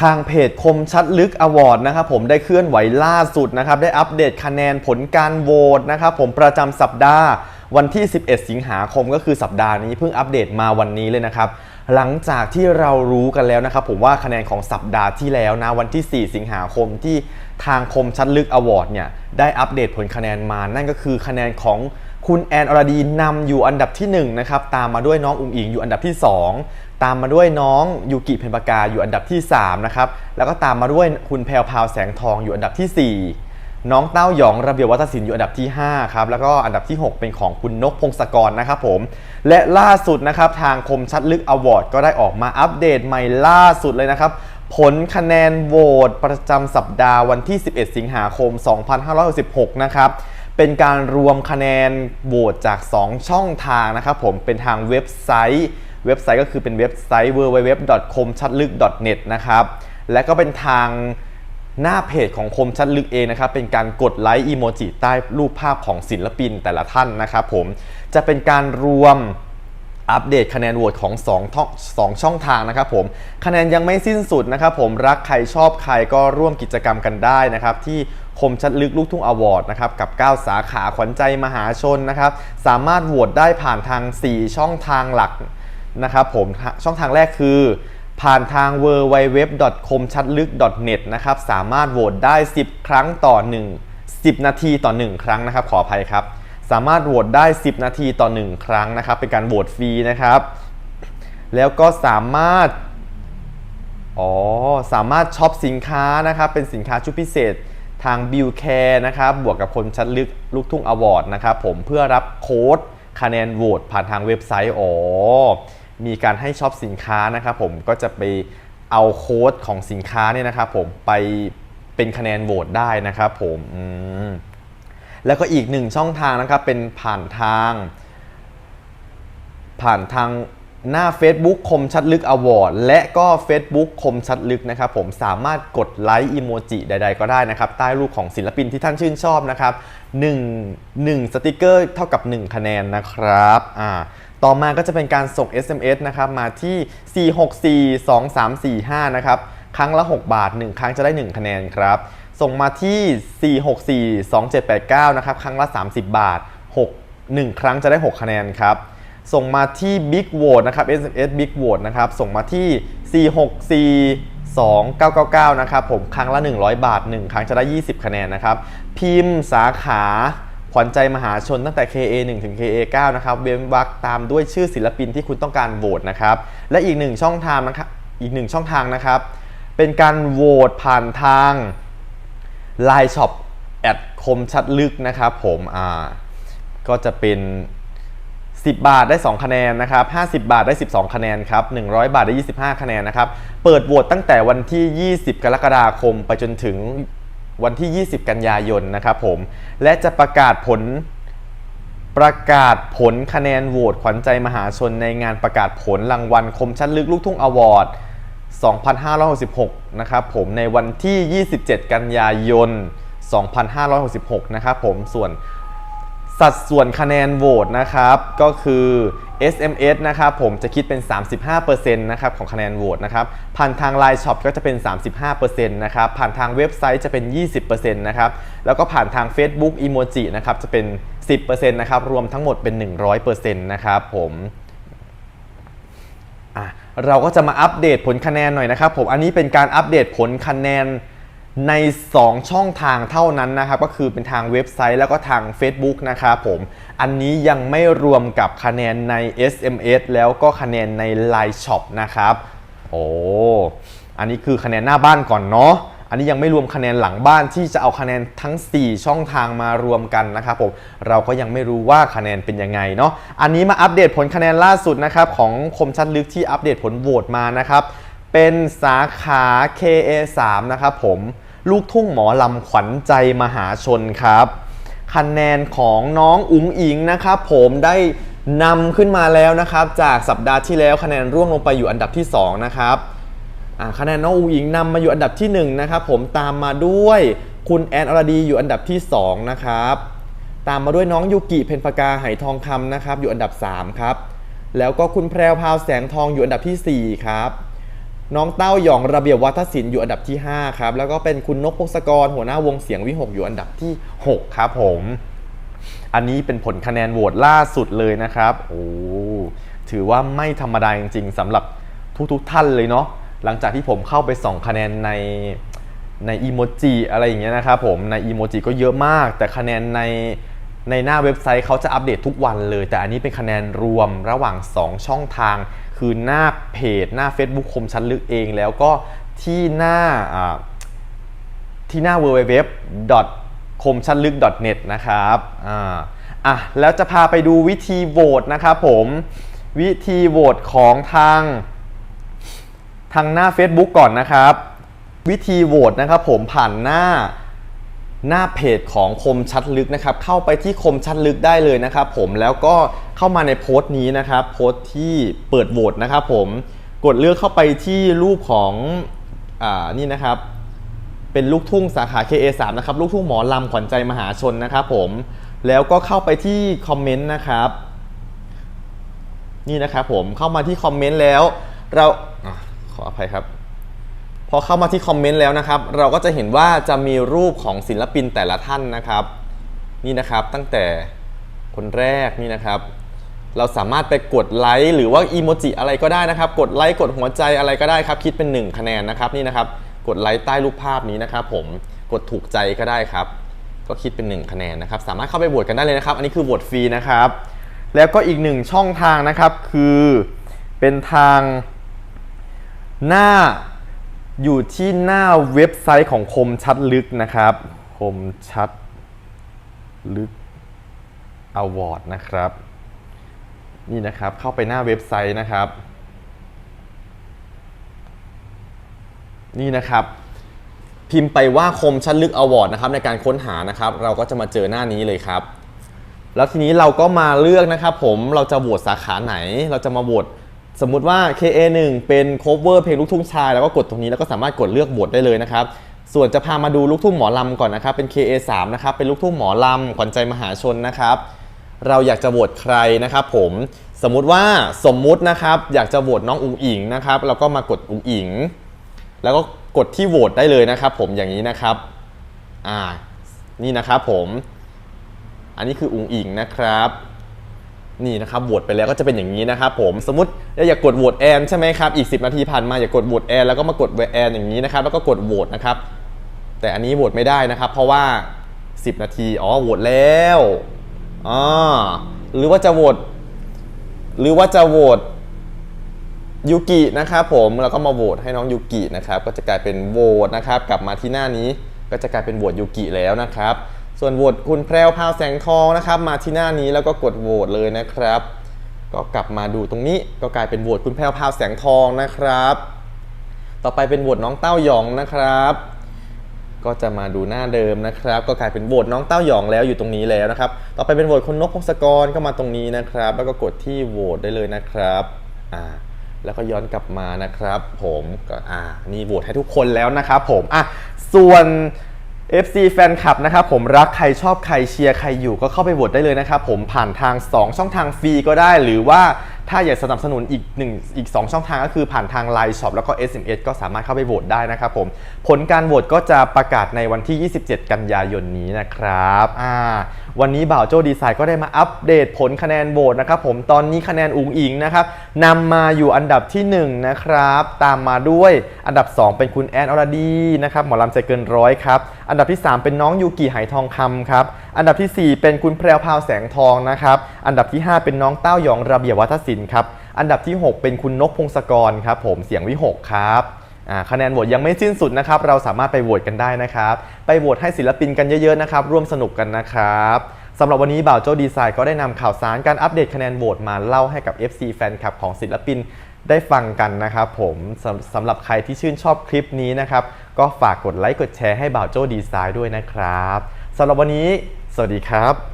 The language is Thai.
ทางเพจคมชัดลึกอวอร์ดนะครับผมได้เคลื่อนไหวล่าสุดนะครับได้อัปเดตคะแนนผลการโหวตนะครับผมประจำสัปดาห์วันที่ 11 สิงหาคมก็คือสัปดาห์นี้เพิ่งอัปเดตมาวันนี้เลยนะครับ หลังจากที่เรารู้กันแล้วนะครับ ผมว่าคะแนนของสัปดาห์ที่แล้วนะวันที่ 4 สิงหาคมที่ทางคมชัดลึกอวอร์ดเนี่ยได้อัปเดตผลคะแนนมานั่นก็คือคะแนนของ คุณแอนอรดีนำอยู่อันดับที่1นะครับตามมาด้วยน้องอุ๋งอิงอยู่อันดับที่ 2 ตามมาด้วยน้องยูกิเพนปากาอยู่อันดับที่3นะครับแล้วก็ตามมาด้วยคุณแพรวพาวแสงทองอยู่อันดับทีสี่ 4 น้องเต้าหยองระเบียบวัฒนศิลป์อยู่อันดับที่5ครับแล้วก็อันดับที่ 6 เป็นของคุณนกพงศกรนะครับผมและล่าสุดนะครับทางคมชัดลึกอวอร์ดก็ได้ออกมาอัปเดตใหม่ล่าสุดเลยนะครับผลคะแนนโหวตประจำสัปดาห์วันที่ 11 สิงหาคม 2566 นะครับ เป็นการรวมคะแนนโหวตจาก 2 ช่องทางนะครับผมเป็นทางเว็บไซต์ เว็บไซต์ก็คือเป็นเว็บไซต์ www.komchatlyk.net นะครับและก็เป็นทางหน้าเพจของคมชัดลึกเองนะครับเป็นการกดไลค์อีโมจิใต้รูปภาพของศิลปินแต่ละท่านนะครับผมจะเป็นการรวมอัปเดตคะแนนโหวตของ2ท่องสองช่องทางนะครับผมคะแนนยังไม่สิ้นสุดนะครับผมรักใครชอบใครก็ร่วมกิจกรรมกันได้นะครับที่ คมชัดลึกลูกทุ่งอวอร์ดนะครับกับ 9 สาขาขวัญใจมหาชนนะครับสามารถโหวตได้ผ่านทาง 4 ช่องทางหลักนะครับผมช่องทางแรกคือ ผ่านทาง w w w k o m c h a t l y k n e t นะครับสามารถโหวตได้ 10 ครั้งต่อ 1 10 นาทีต่อ 1 ครั้งนะครับขออภัยครับ สามารถโหวตได้ 10 นาทีต่อ 1 ครั้งนะครับเป็นการโหวตฟรีนะครับ แล้วก็สามารถอ๋อสามารถช็อปสินค้านะครับเป็นสินค้าชุดพิเศษ ทาง b ิ l Care นะครับบวกกับคนชัดลึกลูกทุ่งอวอร์ดนะครับผมเพื่อรับโค้ดคะแนนโหวตผ่านทางเว็บไซต์อ๋อมีการให้ช็อปสินค้านะครับผมก็จะไปเอาโค้ดของสินค้าเนี่ยนะครับผมไปเป็นคะแนนโหวตได้นะครับผมมแล้วก็อีกหนึ่งช่องทางนะครับเป็นผ่านทาง ผ่านทาง หน้า Facebook คมชัดลึกอวอร์ดและก็ Facebook คมชัดลึกนะครับผมสามารถกดไลค์อีโมจิใดๆก็ได้นะครับใต้รูปของศิลปินที่ท่านชื่นชอบนะครับ1 1สติกเกอร์เท่ากับ 1 คะแนนนะครับอ่าต่อมาก็จะเป็นการส่ง SMS นะครับมาที่ 4642345 นะครับครั้งละ 6 บาท 1 ครั้งจะได้ 1 คะแนนครับ ส่งมาที่ 4642789 นะครับครั้งละ 30 บาท 6 1 ครั้งจะได้ 6 คะแนนครับ ส่งมาที่ Big v o t e นะครับ SMS Big v o t e นะครับ ส่งมาที่ 4642999 นะครับผมครั้งละ 100 บาท 1 ครั้งจะได้ 20 คะแนนนะครับ พิมพ์สาขาขวัญใจมหาชนตั้งแต่ KA 1 ถึง KA 9นะครับ เว้นวรรคตามด้วยชื่อศิลปินที่คุณต้องการโหวตนะครับ และอีกหนึ่งช่องทางนะครับอีกหนึ่งช่องทางนะครับ เป็นการโหวตผ่านทาง Line Shop แอดคมชัดลึกนะครับผมอ่าก็จะเป็น 10 บาทได้ 2 คะแนนนะครับ 50 บาทได้ 12 คะแนนครับ 100 บาทได้ 25 คะแนนนะครับ เปิดโหวตตั้งแต่วันที่ 20 กรกฎาคม ไปจนถึงวันที่ 20 กันยายนนะครับผม และจะประกาศผลประกาศผลคะแนนโหวตขวัญใจมหาชนในงานประกาศผลรางวัลคมชัดลึกลูกทุ่งอวอร์ด 2566 นะครับผมในวันที่ 27 กันยายน 2566 นะครับผมส่วน สัดส่วนคะแนนโหวตนะครับก็คือ SMS นะครับผมจะคิดเป็น 35%นะครับของคะแนนโหวตนะครับผ่านทาง Line Shop ก็จะเป็น 35%นะครับผ่านทางเว็บไซต์จะเป็น 20%นะครับแล้วก็ผ่านทาง Facebook Emoji นะครับจะเป็น 10%นะครับรวมทั้งหมดเป็น 100%นะครับผมอะเราก็จะมาอัปเดตผลคะแนนหน่อยนะครับผมอันนี้เป็นการอัปเดตผลคะแนน ใน 2 ช่องทางเท่านั้นนะครับ ก็คือเป็นทางเว็บไซต์แล้วก็ทาง Facebook นะครับผมอันนี้ยังไม่รวมกับคะแนนใน SMS แล้วก็คะแนนใน Line Shop นะครับ โอ้อันนี้คือคะแนนหน้าบ้านก่อนเนาะอันนี้ยังไม่รวมคะแนนหลังบ้านที่จะเอาคะแนนทั้ง 4 ช่องทางมารวมกันนะครับผมเราก็ยังไม่รู้ว่าคะแนนเป็นยังไงเนาะอันนี้มาอัปเดตผลคะแนนล่าสุดนะครับของคมชัดลึกที่อัปเดตผลโหวตมานะครับ เป็นสาขา KA3 นะครับผม ลูกทุ่งหมอลำขวัญใจมหาชนครับ คะแนนของน้องอุ๋งอิงนะครับผมได้นำขึ้นมาแล้วนะครับ จากสัปดาห์ที่แล้วคะแนนร่วงลงไปอยู่อันดับที่ 2 นะครับคะแนนน้องอุ๋งอิงนำมาอยู่อันดับที่ 1 นะครับผมตามมาด้วยคุณแอนอรดีอยู่อันดับที่ 2 นะครับ ตามมาด้วยน้องยูกิเพนปากาไหทองคำนะครับ อยู่อันดับ 3 ครับ แล้วก็คุณแพรวพาวแสงทองอยู่อันดับทีสี่4 ครับ น้องเต้าหยองระเบียบวัฒศิลป์อยู่อันดับที่ 5 ครับ แล้วก็เป็นคุณนกพงศกร หัวหน้าวงเสียงวิหกอยู่อันดับที่ 6 ครับผม อันนี้เป็นผลคะแนนโหวตล่าสุดเลยนะครับ โอ้ ถือว่าไม่ธรรมดาจริงๆสำหรับทุกๆท่านเลยเนาะ หลังจากที่ผมเข้าไปส่องคะแนนในในอีโมจิอะไรอย่างเงี้ยนะครับผม ในอีโมจิก็เยอะมาก แต่คะแนนใน ในหน้าเว็บไซต์เขาจะอัปเดตทุกวันเลย แต่อันนี้เป็นคะแนนรวมระหว่าง 2 ช่องทาง คือหน้าเพจ หน้า Facebook คมชั้นลึกเอง แล้วก็ที่หน้าที่หน้า www. คมชั้นลึก .net นะครับอ่าอะแล้วจะพาไปดูวิธีโหวตนะครับผมวิธีโหวตของทางทางหน้า Facebook ก่อนนะครับ วิธีโหวตนะครับผมผ่านหน้า หน้าเพจของคมชัดลึกนะครับ เข้าไปที่คมชัดลึกได้เลยนะครับผมแล้วก็เข้ามาในโพสต์นี้นะครับโพสต์ที่เปิดโหวตนะครับผมกดเลือกเข้าไปที่รูปของอ่านี่นะครับ เป็นลูกทุ่งสาขา KA3 นะครับลูกทุ่งหมอลำขวัญใจมหาชนนะครับผมแล้วก็เข้าไปที่คอมเมนต์นะครับ นี่นะครับผมเข้ามาที่คอมเมนต์แล้วเราอขออภัยครับ พอเข้ามาที่คอมเมนต์แล้วนะครับ เราก็จะเห็นว่าจะมีรูปของศิลปินแต่ละท่านนะครับ นี่นะครับตั้งแต่คนแรกนี่นะครับ เราสามารถไปกดไลค์หรือว่าอีโมจิอะไรก็ได้นะครับ กดไลค์กดหัวใจอะไรก็ได้ครับ คิดเป็น 1 คะแนนนะครับนี่นะครับ กดไลค์ใต้รูปภาพนี้นะครับ ผมกดถูกใจก็ได้ครับ ก็คิดเป็น 1 คะแนนนะครับ สามารถเข้าไปโหวตกันได้เลยนะครับ อันนี้คือโหวตฟรีนะครับ แล้วก็อีกหนึ่งช่องทางนะครับคือเป็นทางหน้า อยู่ที่หน้าเว็บไซต์ของคมชัดลึกนะครับคมชัดลึกอวอร์ดนะครับ นี่นะครับเข้าไปหน้าเว็บไซต์นะครับ นี่นะครับ พิมพ์ไปว่าคมชัดลึกอวอร์ดนะครับในการค้นหานะครับ เราก็จะมาเจอหน้านี้เลยครับ แล้วทีนี้เราก็มาเลือกนะครับ ผมเราจะโหวตสาขาไหน เราจะมาโหวต สมมุติว่า KA1 เป็น cover เพลงลูกทุ่งชายแล้วก็กดตรงนี้แล้วก็สามารถกดเลือกโหวตได้เลยนะครับ ส่วนจะพามาดูลูกทุ่งหมอลำก่อนนะครับ เป็น KA3 นะครับ เป็นลูกทุ่งหมอลำขวัญใจมหาชนนะครับ เราอยากจะโหวตใครนะครับผม สมมุติว่าสมมุตินะครับ อยากจะโหวตน้องอุ๋งอิงนะครับ เราก็มากดอุ๋งอิง แล้วก็กดที่โหวตได้เลยนะครับ ผมอย่างนี้นะครับ อ่า นี่นะครับผม อันนี้คืออุ๋งอิงนะครับ นี่นะครับโหวตไปแล้วก็จะเป็นอย่างนี้นะครับผมสมมติอยากกดโหวตแอนใช่ไหมครับอีก 10 นาทีผ่านมาอยากกดโหวตแอนแล้วก็มากดแอนอย่างนี้นะครับแล้วก็กดโหวตนะครับแต่อันนี้โหวตไม่ได้นะครับ เพราะว่า 10 นาทีอ๋อโหวตแล้วอ๋อหรือว่าจะโหวตหรือว่าจะโหวตยูกินะครับผมแล้วก็มาโหวตให้น้องยูกินะครับก็จะกลายเป็นโหวตนะครับกลับมาที่หน้านี้ก็จะกลายเป็นโหวตยูกิแล้วนะครับ ส่วนโหวตคุณแพรวพาวแสงทองนะครับ มาที่หน้านี้แล้วก็กดโหวตเลยนะครับ ก็กลับมาดูตรงนี้ก็กลายเป็นโหวตคุณแพรวพาวแสงทองนะครับ ต่อไปเป็นโหวตน้องเต้าหยองนะครับ ก็จะมาดูหน้าเดิมนะครับ ก็กลายเป็นโหวตน้องเต้าหยองแล้วอยู่ตรงนี้แล้วนะครับ ต่อไปเป็นโหวตคุณนกพงศกรก็มาตรงนี้นะครับ แล้วก็กดที่โหวตได้เลยนะครับอ่าแล้วก็ย้อนกลับมานะครับ ผมก็อ่านี่โหวตให้ทุกคนแล้วนะครับผมอะส่วน FC แฟนคลับนะครับผมรักใครชอบใครเชียร์ใครอยู่ก็เข้าไปโหวตได้เลยนะครับผมผ่านทาง 2 ช่องทางฟรีก็ได้ หรือว่าถ้าอยากสนับสนุนอีกหนึ่งอีก 2 ช่องทางก็คือผ่านทาง Line Shop แล้วก็ SMS ก็สามารถเข้าไปโหวตได้นะครับผม ผลการโหวตก็จะประกาศในวันที่ 27 กันยายนนี้นะครับอ่าวันนี้บ่าวโจ้ดีไซน์ก็ได้มาอัปเดตผลคะแนนโหวตนะครับผมตอนนี้คะแนนอุ๋งอิงนะครับนำมาอยู่อันดับที่ 1 นะครับ ตามมาด้วยอันดับ 2 เป็นคุณแอนอรดีนะครับหมอลำใจเกินร้อยครับอันดับที่ 3 เป็นน้องยูกิไหทองคำครับอันดับทีสี่ 4 เป็นคุณแพรวพาวแสงทองนะครับ อันดับที่ 5 เป็นน้องเต้าหยองระเบียบวัฒศิลป์ครับ อันดับที่ 6 เป็นคุณนกพงศกรครับผมเสียงวิหกครับคะแนนโหวตยังไม่สิ้นสุดนะครับ เราสามารถไปโหวตกันได้นะครับ ไปโหวตให้ศิลปินกันเยอะๆนะครับ ร่วมสนุกกันนะครับสำหรับวันนี้บ่าวโจ้ดีไซน์ก็ได้นำข่าวสารการอัปเดตคะแนนโหวตมาเล่าให้กับ FC แฟนคลับของศิลปินได้ฟังกันนะครับผมสำสำหรับใครที่ชื่นชอบคลิปนี้นะครับ ก็ฝากกดไลค์กดแชร์ให้บ่าวโจ้ดีไซน์ด้วยนะครับสำหรับวันนี้ สวัสดีครับ